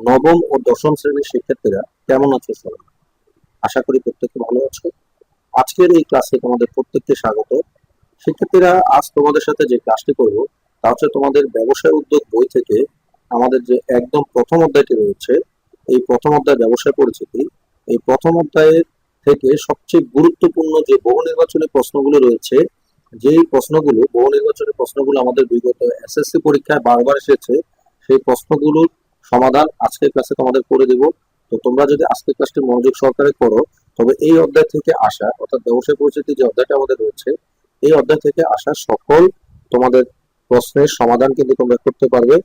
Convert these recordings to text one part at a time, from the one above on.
নবম ও দশম শ্রেণির শিক্ষার্থীরা কেমন আছো সবাই? আশা করি প্রত্যেকে ভালো আছো। আজকের এই ক্লাসে তোমাদের প্রত্যেককে স্বাগত। শিক্ষার্থীরা, আজ তোমাদের সাথে যে ক্লাসটি করব, তা হচ্ছে তোমাদের ব্যবসায় উদ্যোগ বই থেকে আমাদের যে একদম প্রথম অধ্যায়টি রয়েছে, এই প্রথম অধ্যায় ব্যবসায় পরিচিতি। এই প্রথম অধ্যায়ের থেকে সবচেয়ে গুরুত্বপূর্ণ যে বহু নির্বাচনী প্রশ্নগুলো রয়েছে, যেই প্রশ্নগুলো, বহু নির্বাচনী প্রশ্নগুলো আমাদের বিগত এসএসসি পরীক্ষায় বারবার এসেছে, সেই প্রশ্নগুলোর সমাধান আজকের ক্লাসে তোমাদের করে দিব। তো তোমরা যদি আজকের ক্লাসটি মনোযোগ সহকারে করো, তবে এই অধ্যায় থেকে আসা, অর্থাৎ ব্যবসায় পরিচিতি যে অধ্যায়টা আমাদের রয়েছে, এই অধ্যায় থেকে আসা সকল তোমাদের প্রশ্নের সমাধান কিন্তু তোমরা করতে পারবে।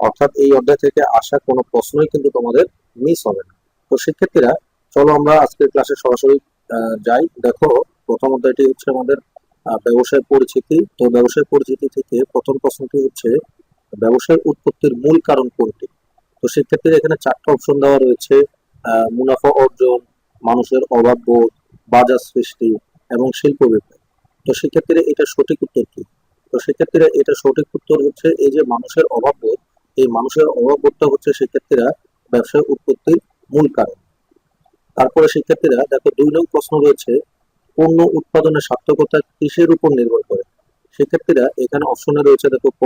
অর্থাৎ এই অধ্যায় থেকে আসা কোনো প্রশ্নই কিন্তু তোমাদের মিস হবে না। তো শিক্ষার্থীরা, চলো আমরা আজকের ক্লাসে সরাসরি যাই। দেখো, প্রথম অধ্যায়টি হচ্ছে আমাদের ব্যবসায় পরিচিতি। তো ব্যবসায় পরিচিতি থেকে প্রথম প্রশ্নটি হচ্ছে, ব্যবসায় উৎপত্তির মূল কারণ কোনটি? তো সেক্ষেত্রে এখানে চারটা অপশন দেওয়া রয়েছে। মুনাফা অর্জন, মানুষের অভাব বোধ, বাজার সৃষ্টি এবং শিল্প বিপ্লব। তো শিক্ষার্থীরা এটা সঠিক উত্তর কি? তো সেক্ষেত্রে এটা সঠিক উত্তর হচ্ছে এই যে মানুষের অভাব বোধ, এই মানুষের অভাব বোধটা হচ্ছে শিক্ষার্থীরা ব্যবসায় উৎপত্তির মূল কারণ। তারপরে শিক্ষার্থীরা দেখো দুই নং প্রশ্ন রয়েছে, পণ্য উৎপাদনের সার্থকতা কিসের উপর নির্ভর করে? শিক্ষার্থীরা এখানে অপশনে রয়েছে দেখো ক,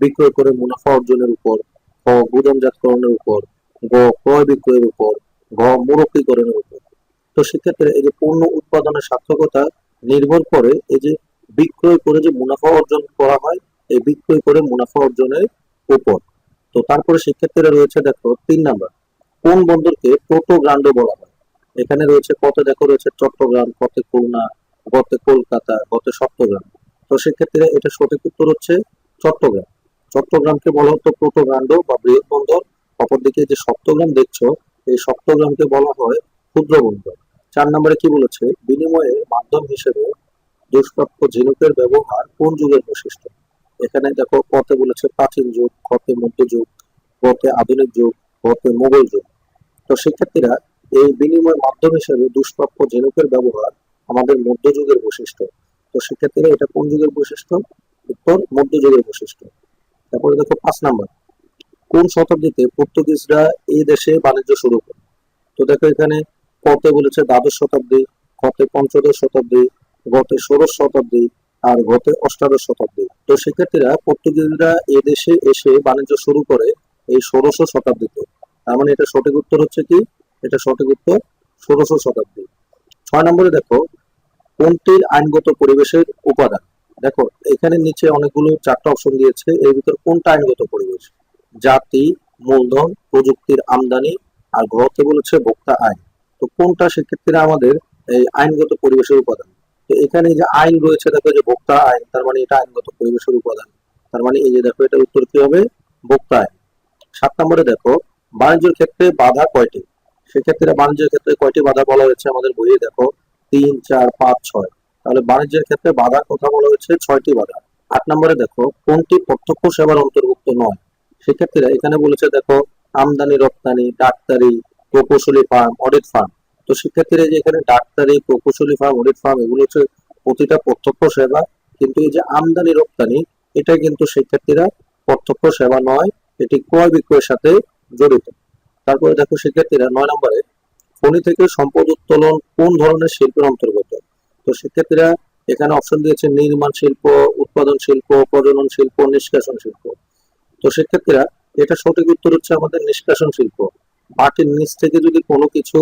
বিক্রয় করে মুনাফা অর্জনের উপর। খ উপর, গ ক্রয় বিক্রয়ের উপর ঘ মুরব্বীকরণের উপর। তো সেক্ষেত্রে এই যে পণ্য উৎপাদনের সার্থকতা নির্ভর করে এই যে বিক্রয় করে যে মুনাফা অর্জন করা হয়, এই বিক্রয় করে মুনাফা অর্জনের উপর। তো তারপরে শিক্ষার্থীরা রয়েছে দেখো তিন নাম্বার, কোন বন্দরকে টোটো গ্রান্ড বলা হয়। এখানে রয়েছে কত দেখো রয়েছে চট্টগ্রাম, কত খুলনা, গতে কলকাতা, গতে চট্টগ্রাম তো সেক্ষেত্রে এটা সঠিক উত্তর হচ্ছে চট্টগ্রাম। চট্টগ্রামকে বলা হতো টোটো গ্রান্ড বা বৃহৎ বন্দর অপরদিকে যে সপ্তগ্রাম দেখছ, এই সপ্তগ্রামকে বলা হয় ক্ষুদ্র বন্দর চার নম্বরে কি বলেছে? বিনিময়ে মাধ্যম হিসেবে দুষ্প্রাপ্য ঝিনুকের ব্যবহার কোন যুগের বৈশিষ্ট্য? এখানে দেখো কতে বলেছে প্রাচীন যুগ কতে মধ্যযুগ গতে আধুনিক যুগ গতে মোগল যুগ। তো শিক্ষার্থীরা এই বিনিময় মাধ্যম হিসেবে দুষ্প্রাপ্য ঝিনুকের ব্যবহার আমাদের মধ্যযুগের বৈশিষ্ট্য। তো শিক্ষার্থীরা এটা কোন যুগের বৈশিষ্ট্য? উত্তর মধ্যযুগের বৈশিষ্ট্য। তারপরে দেখো পাঁচ নাম্বার। কোন শতাব্দীতে পর্তুগিজরা এই দেশে বাণিজ্য শুরু করে? তো দেখো এখানে কতে বলেছে দ্বাদশ শতাব্দী কতে পঞ্চদশ শতাব্দী গতে ষোড়শ শতাব্দী, আর গতে অষ্টাদশ শতাব্দী। তো শিক্ষার্থীরা পর্তুগিজরা এই দেশে এসে বাণিজ্য শুরু করে এই ষোড়শ শতাব্দীতে। তার মানে এটা সঠিক উত্তর হচ্ছে কি? এটা সঠিক উত্তর ষোড়শ শতাব্দী। ছয় নম্বরে দেখো, কোনটির আইনগত পরিবেশের উপাদান? দেখো, এখানে নিচে অনেকগুলো চারটা অপশন দিয়েছে। এর ভিতর কোনটা আইনগত পরিবেশ? জাতি, মূলধন, প্রযুক্তির আমদানি আর ঘরতে বলেছে ভোক্তা আইন। তো কোনটা সেক্ষেত্রে আমাদের এই আইনগত পরিবেশের উপাদান? তো এখানে যে আইন রয়েছে, দেখো যে ভোক্তা আইন, তার মানে এটা আইনগত পরিবেশের উপাদান। তার মানে এই যে দেখো এটা উত্তর কি হবে? ভোক্তা আইন। সাত নম্বরে দেখো, বাণিজ্যের ক্ষেত্রে বাধা কয়টি? সেক্ষেত্রে বাণিজ্যের ক্ষেত্রে কয়টি বাধা বলা হয়েছে আমাদের বইয়ে? দেখো, তিন, চার, পাঁচ, ছয়। তাহলে বাণিজ্যের ক্ষেত্রে বাধার কথা বলা হয়েছে ছয়টি বাধা। আট নম্বরে দেখো, কোনটি প্রত্যক্ষ সেবার অন্তর্ভুক্ত নয়। সেক্ষেত্রে এখানে বলেছে দেখো, আমদানি, রপ্তানি, ডাক্তারি, প্রকৌশলী ফার্ম, অডিট ফার্ম। তো শিক্ষার্থীরা যে এখানে ডাক্তারি, প্রকৌশলী ফার্ম, অডিট ফার্ম, এগুলো হচ্ছে প্রতিটা প্রত্যক্ষ সেবা, কিন্তু এই যে আমদানি, রপ্তানি, এটা কিন্তু শিক্ষার্থীরা প্রত্যক্ষ সেবা নয়, এটি ক্রয় বিক্রয়ের সাথে জড়িত। তারপরে দেখো শিক্ষার্থীরা নয় নম্বরে, খনি থেকে সম্পদ উত্তোলন কোন ধরনের শিল্পের অন্তর্গত? তো শিক্ষার্থীরা এখানে অপশন দিয়েছে নির্মাণ শিল্প, উৎপাদন শিল্প, প্রজনন শিল্প, নিষ্কাশন শিল্প। তো শিক্ষার্থীরা এটা সঠিক উত্তর হচ্ছে আমাদের নিষ্কাশন শিল্প। মাটির নিচ থেকে যদি কোনো কিছু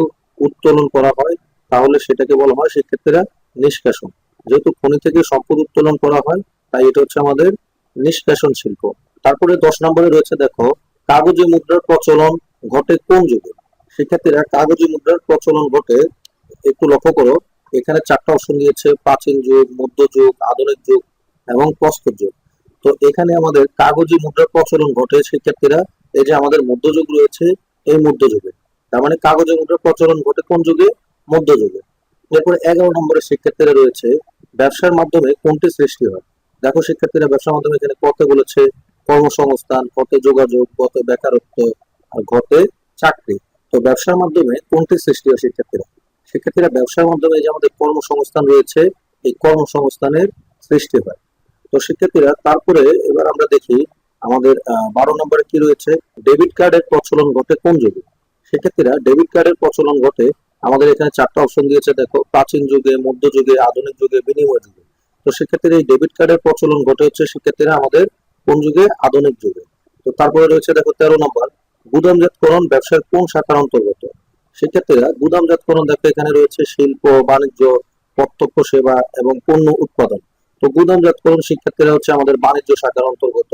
উত্তোলন করা হয়, তাহলে সেটাকে বলা হয় শিক্ষার্থীরা নিষ্কাশন। যেহেতু খনি থেকে সম্পদ উত্তোলন করা হয়, তাই এটা হচ্ছে আমাদের নিষ্কাশন শিল্প। তারপরে দশ নম্বরে রয়েছে দেখো, কাগজে মুদ্রার প্রচলন ঘটে কোন যুগে? শিক্ষার্থীরা কাগজে মুদ্রার প্রচলন ঘটে, একটু লক্ষ্য করো এখানে চারটা অপশন দিয়েছে, প্রাচীন যুগ মধ্যযুগ আধুনিক যুগ এবং প্রস্তর যুগ। তো এখানে আমাদের কাগজে মুদ্রার প্রচলন ঘটে শিক্ষার্থীরা। এই যে আমাদের মধ্যযুগ রয়েছে, এই মধ্যযুগে তার মানে কাগজে মুদ্রার প্রচলন ঘটে কোন যুগে? মধ্যযুগে এরপরে এগারো নম্বরের শিক্ষার্থীরা রয়েছে, ব্যবসার মাধ্যমে কোনটি সৃষ্টি হয়? দেখো শিক্ষার্থীরা, ব্যবসার মাধ্যমে এখানে কত বলেছে, কর্মসংস্থান কতে যোগাযোগ কত বেকারত্ব, আর ঘটে চাকরি। তো ব্যবসার মাধ্যমে কোনটি সৃষ্টি হয় শিক্ষার্থীরা? শিক্ষার্থীরা ব্যবসার মাধ্যমে যে আমাদের কর্মসংস্থান রয়েছে, এই কর্মসংস্থানের সৃষ্টি হয়। তো শিক্ষার্থীরা তারপরে এবার আমরা দেখি আমাদের বারো নম্বরে কি রয়েছে? ডেবিট কার্ডের প্রচলন ঘটে কোন যুগে? সেক্ষেত্রে ডেবিট কার্ডের প্রচলন ঘটে আমাদের এখানে চারটা অপশন দিয়েছে, দেখো, প্রাচীন যুগে মধ্যযুগে আধুনিক যুগে, বিনিময় যুগে। তো সেক্ষেত্রে এই ডেবিট কার্ডের প্রচলন ঘটে হচ্ছে সেক্ষেত্রে আমাদের কোন যুগে? আধুনিক যুগে। তো তারপরে রয়েছে, দেখো, তেরো নম্বর, গুদামজাতকরণ ব্যবসার কোন শাখার অন্তর্গত? সেক্ষেত্রে গুদামজাতকরণ দেখো, এখানে রয়েছে শিল্প, বাণিজ্য, প্রত্যক্ষ সেবা এবং পণ্য উৎপাদন। তো গুদামজাতকরণ শিক্ষার্থীরা হচ্ছে আমাদের বাণিজ্য শাখার অন্তর্গত।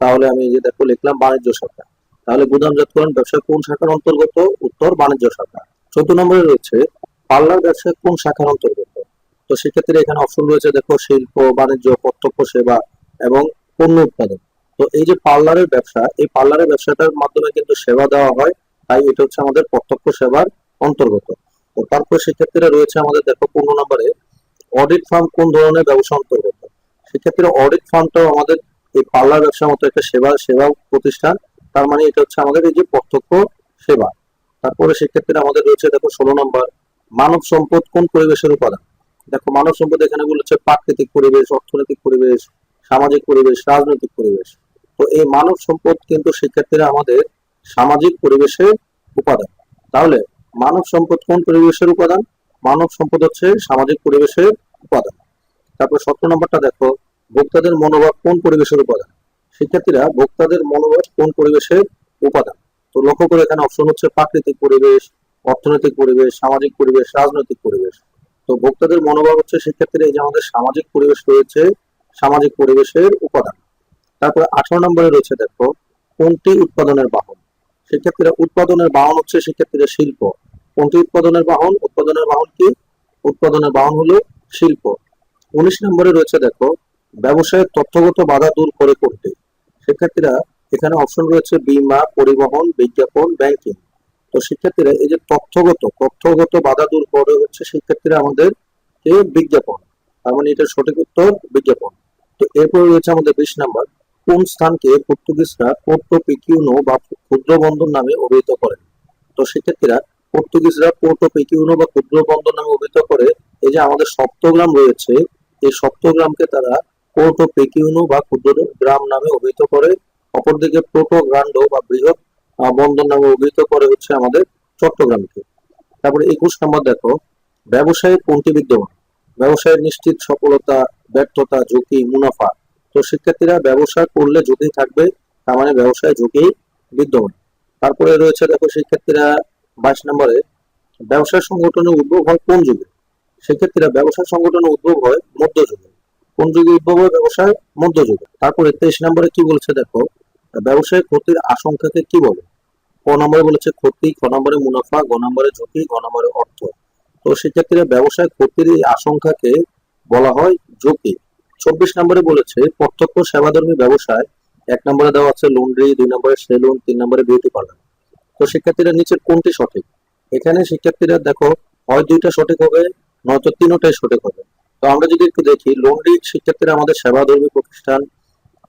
তাহলে আমি যে দেখো লিখলাম বাণিজ্য শাখা। তাহলে গুদামজাতকরণ ব্যবসা কোন শাখার অন্তর্গত? উত্তর বাণিজ্য শাখা। চোদ্দ নম্বরে রয়েছে পার্লার ব্যবসা কোন শাখার অন্তর্গত? তো সেক্ষেত্রে এখানে অপশন রয়েছে দেখো, শিল্প, বাণিজ্য, প্রত্যক্ষ সেবা এবং পণ্য উৎপাদন। তো এই যে পার্লারের ব্যবসা, এই পার্লারের ব্যবসাটার মাধ্যমে কিন্তু সেবা দেওয়া হয়। তাই এটা হচ্ছে আমাদের প্রত্যক্ষ সেবার অন্তর্গত। তারপর সেক্ষেত্রে রয়েছে আমাদের, দেখো, পনেরো নম্বরে অডিট ফার্ম কোন ধরনের ব্যবসা অন্তর্গত? সেক্ষেত্রে অডিট ফার্মটাও আমাদের এই পার্লার ব্যবসার মতো একটা সেবা সেবা প্রতিষ্ঠান। তার মানে এটা হচ্ছে আমাদের এই যে প্রত্যক্ষ সেবা। তারপরে সেক্ষেত্রে আমাদের রয়েছে, দেখো, ষোলো নম্বর, মানব সম্পদ কোন পরিবেশের উপাদান? দেখো, মানব সম্পদ এখানে বলেছে প্রাকৃতিক পরিবেশ, অর্থনৈতিক পরিবেশ, সামাজিক পরিবেশ, রাজনৈতিক পরিবেশ। তো এই মানব সম্পদ কিন্তু সেক্ষেত্রে আমাদের সামাজিক পরিবেশের উপাদান। তাহলে মানব সম্পদ কোন পরিবেশের উপাদান? মানব সম্পদ হচ্ছে সামাজিক পরিবেশের উপাদান। তারপর সতেরো নম্বরটা দেখো, ভোক্তাদের মনোভাব কোন পরিবেশের উপাদান? শিক্ষার্থীরা ভোক্তাদের মনোভাব কোন পরিবেশের উপাদান? তো লক্ষ্য করে, এখানে অপশন হচ্ছে প্রাকৃতিক পরিবেশ, অর্থনৈতিক পরিবেশ, সামাজিক পরিবেশ, রাজনৈতিক পরিবেশ। তো ভোক্তাদের মনোভাব হচ্ছে শিক্ষার্থীরা এই যে আমাদের সামাজিক পরিবেশ রয়েছে, সামাজিক পরিবেশের উপাদান। তারপরে আঠারো নম্বরে রয়েছে দেখো, কোনটি উৎপাদনের বাহন? শিক্ষার্থীরা উৎপাদনের বাহন হচ্ছে শিক্ষার্থীরা শিল্প। কোনটি উৎপাদনের বাহন? উৎপাদনের বাহন কি? উৎপাদনের বাহন হলো শিল্প। উনিশ নম্বরে রয়েছে দেখো, ব্যবসায়ের তথ্যগত বাধা দূর করে কোনটি শিক্ষার্থীরা এখানে অপশন রয়েছে বিমা, পরিবহন, বিজ্ঞাপন ব্যাংকিং তো শিক্ষার্থীরা এই যে তথ্যগত তথ্যগত বাধা দূর করে হচ্ছে শিক্ষার্থীরা আমাদের বিজ্ঞাপন। তার মানে এটা সঠিক উত্তর বিজ্ঞাপন। তো এরপরে রয়েছে আমাদের বিশ নাম্বার। কোন স্থানকে পর্তুগিজরা পোর্টো পেকিউনো বা ক্ষুদ্র বন্দর নামে অভিহিত করেন? তো সেক্ষেত্রে পর্তুগিজরা পোর্টো পেকিউনো বা ক্ষুদ্র বন্দর নামে অভিহিত করে। এই যে আমাদের সপ্তগ্রাম রয়েছে, এই সপ্তগ্রামকে তারা পোর্টো পেকিউনো বা ক্ষুদ্র গ্রাম নামে অভিহিত করে। অপরদিকে প্রোটো গ্রান্ডো বা বৃহৎ বন্দর নামে অভিহিত করে হচ্ছে আমাদের চট্টগ্রামকে। তারপরে একুশ নম্বর দেখো, ব্যবসায়ে কোনটি বিদ্যমান? ব্যবসায়ের নিশ্চিত সফলতা, ব্যর্থতা, ঝুঁকি, মুনাফা। তো শিক্ষার্থীরা ব্যবসা করলে ঝুঁকি থাকবে, তার মানে ব্যবসায় ঝুঁকি বিদ্যমান। তারপরে রয়েছে দেখো শিক্ষার্থীরা বাইশ নম্বরে, ব্যবসা সংগঠনের উদ্ভব হয় কোন যুগে? সেক্ষেত্রে ব্যবসা সংগঠনের উদ্ভব হয় মধ্যযুগে। কোন যুগে উদ্ভব হয়? ব্যবসায় মধ্যযুগে। তারপরে তেইশ নম্বরে কি বলছে দেখো, ব্যবসায় ক্ষতির আশঙ্কাকে কি বলে? ক নম্বরে বলেছে ক্ষতি, খ নম্বরে মুনাফা, গ নম্বরে ঝুঁকি ঘ নম্বরে অর্থ। তো সেক্ষেত্রে ব্যবসায় ক্ষতির এই আশঙ্কাকে বলা হয় ঝুঁকি। চব্বিশ নম্বরে বলেছে, প্রত্যক্ষ সেবাধর্মী ব্যবসায় এক নম্বরে দেওয়া আছে লন্ড্রি, দুই নম্বরে সেলুন, তিন নম্বরে বিউটি পার্লার। তো শিক্ষার্থীরা নিচের কোনটি সঠিক? এখানে শিক্ষার্থীরা দেখো, হয় দুইটা সঠিক হবে, নয়তো তিনটাই সঠিক হবে। তো আমরা যদি একটু দেখি, লন্ড্রি শিক্ষার্থীরা আমাদের সেবাধর্মী প্রতিষ্ঠান,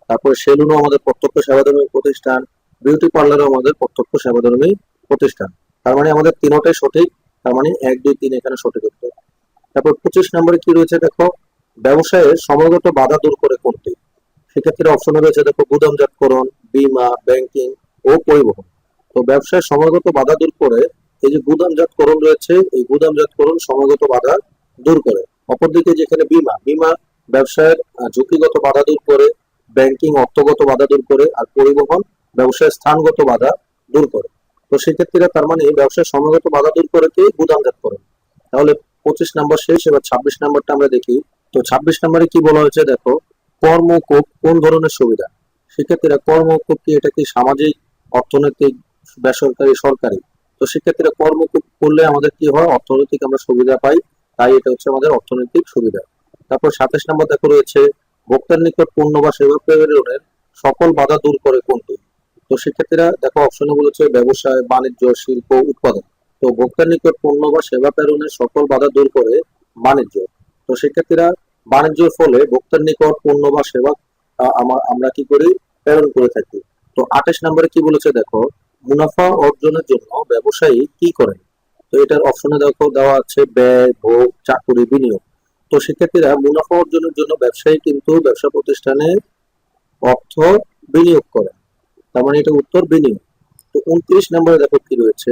তারপরে সেলুনও আমাদের প্রত্যক্ষ সেবাধর্মী প্রতিষ্ঠান, বিউটি পার্লারও আমাদের প্রত্যক্ষ সেবাধর্মী প্রতিষ্ঠান। তার মানে আমাদের তিনটাই সঠিক, তার মানে এক, দুই, তিন এখানে সঠিক উত্তর। তারপর পঁচিশ নম্বরে কি রয়েছে দেখো ব্যবসায়ে সময়গত বাধা দূর করে কোনটি? সেক্ষেত্রে অপশনে রয়েছে দেখো গুদামজাতকরণ, বীমা ব্যাংকিং ও পরিবহন। তো ব্যবসায় সময়গত বাধা দূর করে এই যে গুদামজাতকরণ রয়েছে, এই গুদামজাতকরণ সময়গত বাধা দূর করে। অপরদিকে যেখানে বীমা বীমা ব্যবসায়ের ঝুঁকিগত বাধা দূর করে ব্যাংকিং অর্থগত বাধা দূর করে, আর পরিবহন ব্যবসায়ের স্থানগত বাধা দূর করে। তো সেক্ষেত্রে তার মানে ব্যবসায় সময়গত বাধা দূর করে কি? গুদামজাতকরণ। তাহলে পঁচিশ নাম্বার শেষ, এবার ছাব্বিশ নাম্বারটা আমরা দেখি। তো ছাব্বিশ নাম্বারে কি বলা হয়েছে? দেখো, কর্মকূপ কোন ধরনের সুবিধা? শিক্ষার্থীরা কর্মকূপ কি? এটা কি সামাজিক, অর্থনৈতিক, বেসরকারি, সরকারি? তো শিক্ষার্থীরা কর্মকূপ করলে আমাদের কি হয়? অর্থনৈতিক আমরা সুবিধা পাই, তাই এটা হচ্ছে আমাদের অর্থনৈতিক সুবিধা। তারপর সাতাশ নম্বর দেখো রয়েছে, ভোক্তার নিকট পণ্য বা সেবা প্রেরণের সকল বাধা দূর করে কোনটি? তো শিক্ষার্থীরা দেখো অপশনে বলেছে ব্যবসায়, বাণিজ্য, শিল্প, উৎপাদন। তো ভোক্তার নিকট পণ্য বা সেবা প্রেরণের সকল বাধা দূর করে বাণিজ্য। তো শিক্ষার্থীরা বাণিজ্যের ফলে ভোক্তার নিকট পণ্য বা সেবা আমা- আমরা কি করি? প্রেরণ করে থাকি। তো আঠাশ নম্বরে কি বলেছে দেখো, মুনাফা অর্জনের জন্য ব্যবসায়ী কি করেন? তো এটার অপশনে দেখো, দেওয়া আছে ব্যয়, ভোগ, চাকুরি, বিনিয়োগ। তো শিক্ষার্থীরা মুনাফা অর্জনের জন্য ব্যবসায়ী কিন্তু ব্যবসা প্রতিষ্ঠানে অর্থ বিনিয়োগ করেন তার মানে এটা উত্তর বিনিয়োগ। তো উনত্রিশ নম্বরে দেখো কি রয়েছে,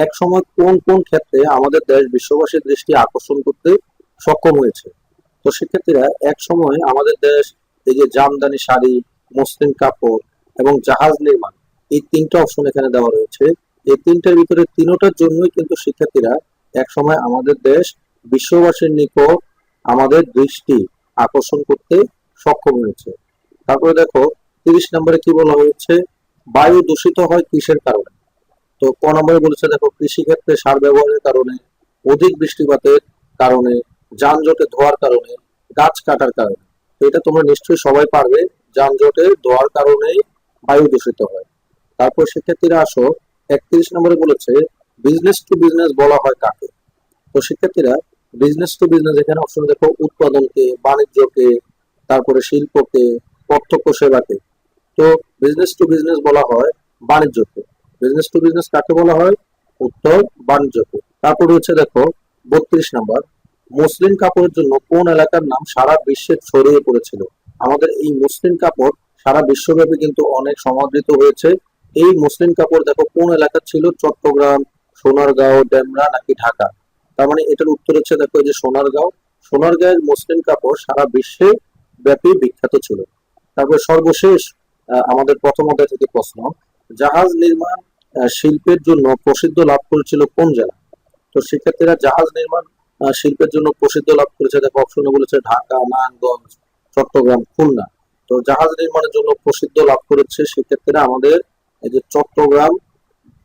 এক সময় কোন কোন ক্ষেত্রে আমাদের দেশ বিশ্ববাসীর দৃষ্টি আকর্ষণ করতে সক্ষম হয়েছে? তো শিক্ষার্থীরা এক সময় আমাদের দেশ, এই যে জামদানি শাড়ি মসলিন কাপড় এবং জাহাজ নির্মাণ, এই তিনটা অপশন এখানে দেওয়া রয়েছে। এই তিনটার ভিতরে তিনোটার জন্যই কিন্তু শিক্ষার্থীরা এক সময় আমাদের দেশ বিশ্ববাসীর নিকট আমাদের দৃষ্টি আকর্ষণ করতে সক্ষম হয়েছে। তারপরে দেখো, তিরিশ নম্বরে কি বলা হয়েছে? বায়ু দূষিত হয় কিসের কারণে? তো ক নম্বরে বলেছে দেখো, কৃষিক্ষেত্রে সার ব্যবহারের কারণে, অধিক বৃষ্টিপাতের কারণে যানজটে ধোয়ার কারণে, গাছ কাটার কারণে। এটা তোমরা নিশ্চয়ই সবাই পারবে, যানজটে ধোয়ার কারণেই বায়ু দূষিত হয়। তারপর শিক্ষার্থীরা আসো, একত্রিশ নম্বরে বলেছে বিজনেস টু বিজনেস বলা হয় কাকে? তো শিক্ষার্থীরা বিজনেস টু বিজনেস এখানে অপশন দেখো, উৎপাদনকে, বাণিজ্যকে, তারপরে শিল্পকে, প্রত্যক্ষ সেবাকে। তো বিজনেস টু বিজনেস বলা হয় বাণিজ্যকে। বিজনেস টু বিজনেস কাকে বলা হয়? উত্তর, বাণিজ্যকে। তারপর হচ্ছে দেখো, বত্রিশ নাম্বার। মসলিন কাপড়ের জন্য কোন এলাকার নাম সারা বিশ্বে ছড়িয়ে পড়েছিল? আমাদের এই মসলিন কাপড় সারা বিশ্বব্যাপী কিন্তু অনেক সমাদৃত হয়েছে। এই মসলিন কাপড় দেখো কোন এলাকা ছিল? চট্টগ্রাম, সোনারগাঁও, ডেমরা নাকি ঢাকা? তার মানে এটার উত্তর হচ্ছে দেখো এই যে সোনারগাঁও। সোনারগাঁয়ের মসলিন কাপড় সারা বিশ্বে ব্যাপী বিখ্যাত ছিল। তারপর সর্বশেষ আমাদের প্রথম অধ্যায় থেকে প্রশ্ন, জাহাজ নির্মাণ শিল্পের জন্য প্রসিদ্ধ লাভ করেছিল কোন জেলা? তো শিক্ষার্থীরা জাহাজ নির্মাণ শিল্পের জন্য প্রসিদ্ধ লাভ করেছে দেখো অপশনে বলেছে ঢাকা নারায়ণগঞ্জ চট্টগ্রাম, খুলনা। তো জাহাজ নির্মাণের জন্য প্রসিদ্ধ লাভ করেছে সেক্ষেত্রে আমাদের এই যে চট্টগ্রাম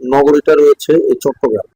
নগরীটা রয়েছে, এই চট্টগ্রাম।